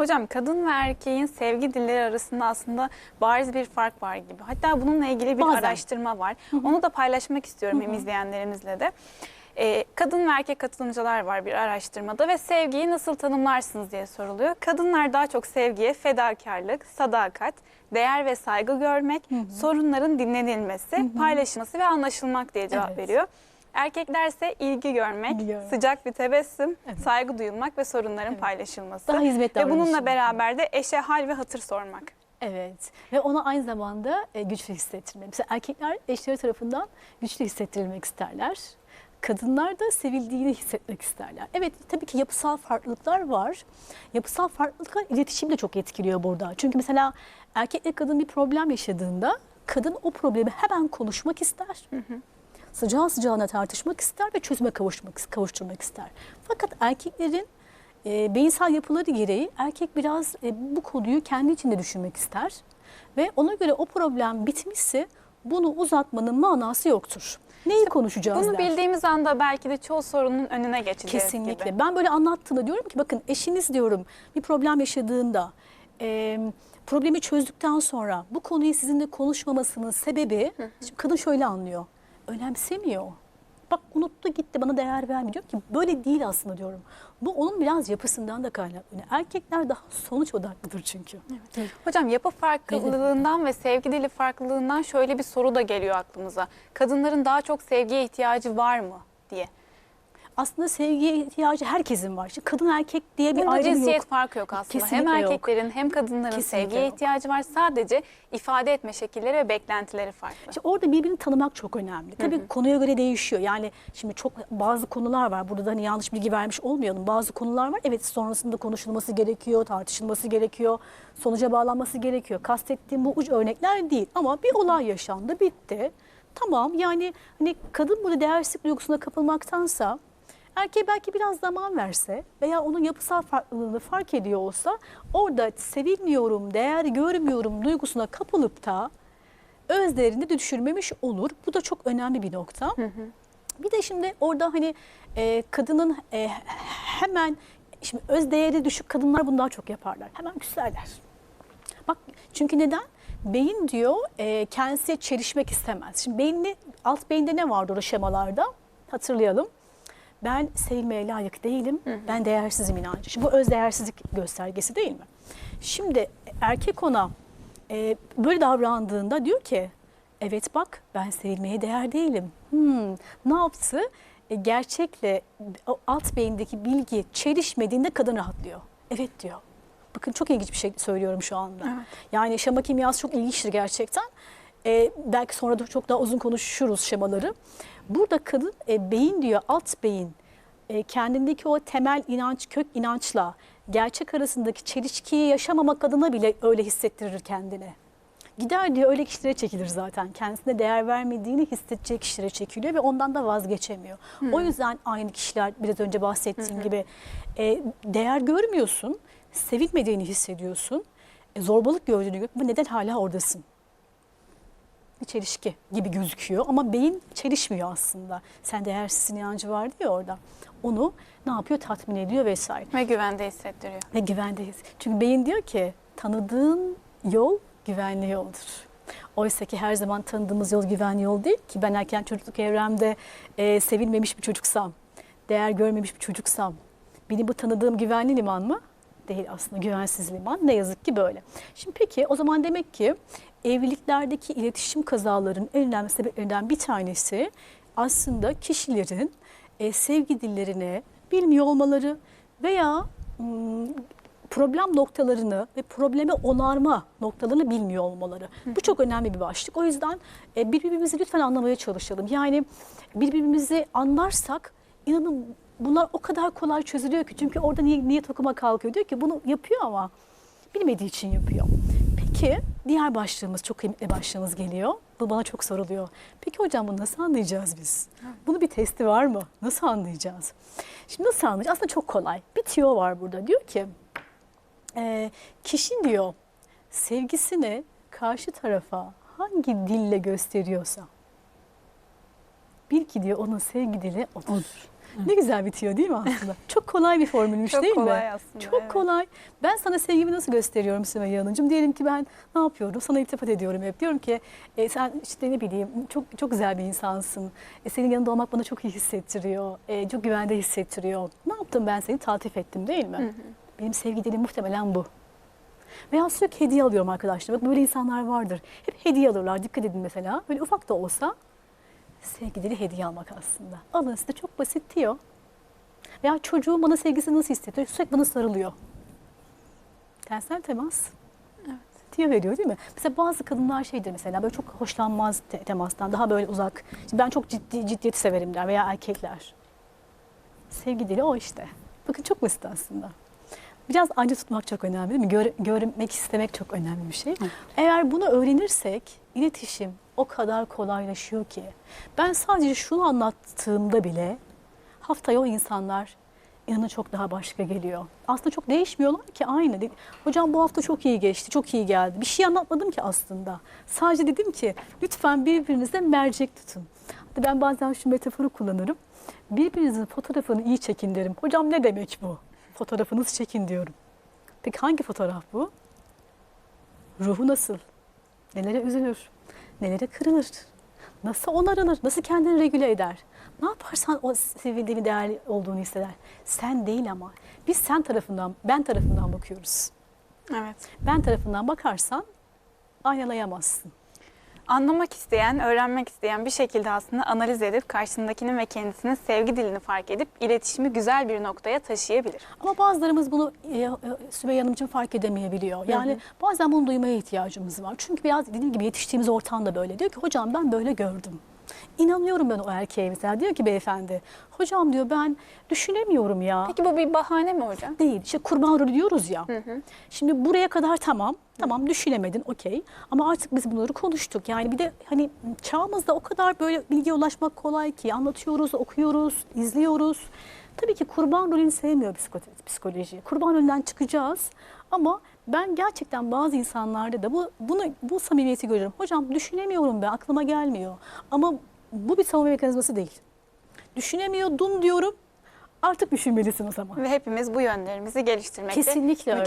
Hocam kadın ve erkeğin sevgi dilleri arasında aslında bariz bir fark var gibi. Hatta bununla ilgili bir Bazen. araştırma var. Onu da paylaşmak istiyorum hem izleyenlerimizle de. Ee, kadın ve erkek katılımcılar var bir araştırmada ve sevgiyi nasıl tanımlarsınız diye soruluyor. Kadınlar daha çok sevgiye fedakarlık, sadakat, değer ve saygı görmek, sorunların dinlenilmesi, paylaşılması ve anlaşılmak diye cevap Evet. veriyor. Erkekler ise ilgi görmek, İlgi görmek. sıcak bir tebessüm, Evet. saygı duyulmak ve sorunların paylaşılması. Daha hizmet Ve bununla beraber de eşe hal ve hatır sormak. Evet ve ona aynı zamanda e, güçlü hissettirmek. Mesela erkekler eşleri tarafından güçlü hissettirilmek isterler. Kadınlar da sevildiğini hissetmek isterler. Evet tabii ki yapısal farklılıklar var. Yapısal farklılıklar iletişimi de çok etkiliyor burada. Çünkü mesela erkekle kadın bir problem yaşadığında kadın o problemi hemen konuşmak ister. Sıcağı sıcağına tartışmak ister ve çözüme kavuşmak, kavuşturmak ister. Fakat erkeklerin e, beyinsel yapıları gereği erkek biraz e, bu konuyu kendi içinde düşünmek ister. Ve ona göre o problem bitmişse bunu uzatmanın manası yoktur. Neyi konuşacağız Bunu der. bildiğimiz anda belki de çoğu sorunun önüne geçeceğiz Kesinlikle. gibi. Ben böyle anlattığımda diyorum ki bakın eşiniz diyorum bir problem yaşadığında e, problemi çözdükten sonra bu konuyu sizinle konuşmamasının sebebi şimdi kadın şöyle anlıyor. Önemsemiyor. Bak unuttu gitti bana değer vermiyor. Diyorum ki böyle değil aslında diyorum. Bu onun biraz yapısından da kaynaklanıyor. Erkekler daha sonuç odaklıdır çünkü. Hocam yapı farklılığından ve sevgi dili farklılığından şöyle bir soru da geliyor aklımıza. Kadınların daha çok sevgiye ihtiyacı var mı diye. Aslında sevgiye ihtiyacı herkesin var. Şimdi kadın erkek diye bir Bunda ayrım cinsiyet yok. farkı yok aslında. Kesinlikle hem yok. erkeklerin hem kadınların Kesinlikle sevgiye yok. ihtiyacı var. Sadece ifade etme şekilleri ve beklentileri farklı. İşte orada birbirini tanımak çok önemli. Tabii konuya göre değişiyor. Yani şimdi çok bazı konular var. Burada da hani yanlış bilgi vermiş olmayalım. Bazı konular var. Evet sonrasında konuşulması gerekiyor, tartışılması gerekiyor, sonuca bağlanması gerekiyor. Kastettiğim bu uç örnekler değil. Ama bir olay yaşandı, bitti. Tamam yani hani kadın burada değersizlik duygusuna kapılmaktansa erkeğe belki biraz zaman verse veya onun yapısal farklılığını fark ediyor olsa orada sevilmiyorum, değer görmüyorum duygusuna kapılıp da öz değerini de düşürmemiş olur. Bu da çok önemli bir nokta. Bir de şimdi orada hani e, kadının e, hemen şimdi öz değeri düşük kadınlar bunu daha çok yaparlar. Hemen küserler. Bak çünkü neden? Beyin diyor e, kendisi çelişmek istemez. Şimdi beyinde, alt beyinde ne vardı o şemalarda? Hatırlayalım. Ben sevilmeye layık değilim, ben değersizim inancı. Şimdi bu öz değersizlik göstergesi değil mi? Şimdi erkek ona e, böyle davrandığında diyor ki, evet bak ben sevilmeye değer değilim. Hmm, ne yaptı? E, gerçekle alt beyindeki bilgi çelişmediğinde kadın rahatlıyor. Evet diyor. Bakın çok ilginç bir şey söylüyorum şu anda. Evet. Yani şema kimyası çok ilginçtir gerçekten. Ee, belki sonra da çok daha uzun konuşuruz şemaları. Burada kadın e, beyin diyor alt beyin e, kendindeki o temel inanç kök inançla gerçek arasındaki çelişkiyi yaşamamak adına bile öyle hissettirir kendine. Gider diyor öyle kişilere çekilir zaten. Kendisine değer vermediğini hissedecek kişilere çekiliyor ve ondan da vazgeçemiyor. O yüzden aynı kişiler biraz önce bahsettiğim gibi e, değer görmüyorsun, sevilmediğini hissediyorsun, e, zorbalık gördüğünü ama neden hala oradasın? Bir çelişki gibi gözüküyor ama beyin çelişmiyor aslında. Sen değersizsin inancı vardı ya orada. Onu ne yapıyor? Tatmin ediyor vesaire Ve güvende hissettiriyor. ve güvendeyiz. Çünkü beyin diyor ki tanıdığın yol güvenli yoldur. Oysa ki her zaman tanıdığımız yol güvenli yol değil ki ben erken çocukluk evremde e, sevilmemiş bir çocuksam, değer görmemiş bir çocuksam, benim bu tanıdığım güvenli liman mı? Değil aslında güvensiz liman. Ne yazık ki böyle. Şimdi peki o zaman demek ki evliliklerdeki iletişim kazalarının en önemli sebeplerinden bir tanesi aslında kişilerin e, sevgi dillerini bilmiyor olmaları veya mm, problem noktalarını ve problemi onarma noktalarını bilmiyor olmaları. Bu çok önemli bir başlık. O yüzden e, birbirimizi lütfen anlamaya çalışalım. Yani birbirimizi anlarsak inanın bunlar o kadar kolay çözülüyor ki. Çünkü orada niyet, niyet okuma kalkıyor. Diyor ki bunu yapıyor ama bilmediği için yapıyor. Peki diğer başlığımız çok kıymetli başlığımız geliyor. Bu bana çok soruluyor. Peki hocam bunu nasıl anlayacağız biz? Bunu bir testi var mı? Nasıl anlayacağız? Şimdi nasıl anlayacağız? Aslında çok kolay. Bir tüyo var burada. Diyor ki e, kişi diyor sevgisini karşı tarafa hangi dille gösteriyorsa bil ki diyor onun sevgi dili odur. Ne güzel bitiyor değil mi aslında? Çok kolay bir formülmüş Çok değil kolay mi? aslında, Çok evet. kolay. Ben sana sevgimi nasıl gösteriyorum Sümeyye Hanımcığım? Diyelim ki ben ne yapıyorum? Sana iltifat ediyorum hep. Diyorum ki e, sen işte ne bileyim çok çok güzel bir insansın. E, senin yanında olmak bana çok iyi hissettiriyor. E, çok güvende hissettiriyor. Ne yaptım ben seni? Tatif ettim değil mi? Benim sevgi dilim muhtemelen bu. Veya sürekli hediye alıyorum arkadaşlar. Bak böyle insanlar vardır. Hep hediye alırlar. Dikkat edin mesela. Böyle ufak da olsa sevgi dili hediye almak aslında. Alın size çok basit diyor. Veya çocuğum bana sevgisini nasıl hissediyor? Sürekli bana sarılıyor. Tensel temas. Evet. Diyor veriyor değil mi? Mesela bazı kadınlar şeydir mesela böyle çok hoşlanmaz te- temastan daha böyle uzak. Şimdi ben çok ciddi ciddiyeti severim der veya erkekler. Sevgi dili o işte. Bakın çok basit aslında. Biraz acı tutmak çok önemli değil mi? Gör- görmek istemek çok önemli bir şey. Eğer bunu öğrenirsek iletişim o kadar kolaylaşıyor ki. Ben sadece şunu anlattığımda bile haftaya o insanlar inanın çok daha başka geliyor. Aslında çok değişmiyorlar ki aynı. Hocam bu hafta çok iyi geçti, çok iyi geldi. Bir şey anlatmadım ki aslında. Sadece dedim ki lütfen birbirinize mercek tutun. Hatta ben bazen şu metaforu kullanırım. Birbirinizin fotoğrafını iyi çekin derim. Hocam ne demek bu? Fotoğrafınızı çekin diyorum. Peki hangi fotoğraf bu? Ruhu nasıl? Nelere üzülür? Nelere kırılır? Nasıl onarılır? Nasıl kendini regüle eder? Ne yaparsan o sevildiğini, değerli olduğunu hisseder. Sen değil ama. Biz sen tarafından, ben tarafından bakıyoruz. Evet. Ben tarafından bakarsan aynalayamazsın. Anlamak isteyen, öğrenmek isteyen bir şekilde aslında analiz edip karşısındakinin ve kendisinin sevgi dilini fark edip iletişimi güzel bir noktaya taşıyabilir. Ama bazılarımız bunu e, e, Sümeyye Hanımcığım fark edemeyebiliyor. Yani bazen bunu duymaya ihtiyacımız var. Çünkü biraz dediğim gibi yetiştiğimiz ortam da böyle. Diyor ki hocam ben böyle gördüm. İnanıyorum ben o erkeğe mesela. Diyor ki beyefendi hocam diyor ben düşünemiyorum ya. Peki bu bir bahane mi hocam? Değil. İşte kurban rolü diyoruz ya. Şimdi buraya kadar tamam. Tamam düşünemedin okey. Ama artık biz bunları konuştuk. Yani bir de hani çağımızda o kadar böyle bilgiye ulaşmak kolay ki anlatıyoruz, okuyoruz, izliyoruz. Tabii ki kurban rolünü sevmiyor psiko- psikoloji. Kurban rolünden çıkacağız. Ama ben gerçekten bazı insanlarda da bu bunu bu samimiyeti görüyorum. Hocam düşünemiyorum ben aklıma gelmiyor. Ama bu bir savunma mekanizması değil. Düşünemiyordum diyorum. Artık düşünmelisin o zaman. Ve hepimiz bu yönlerimizi geliştirmekte Kesinlikle öyle.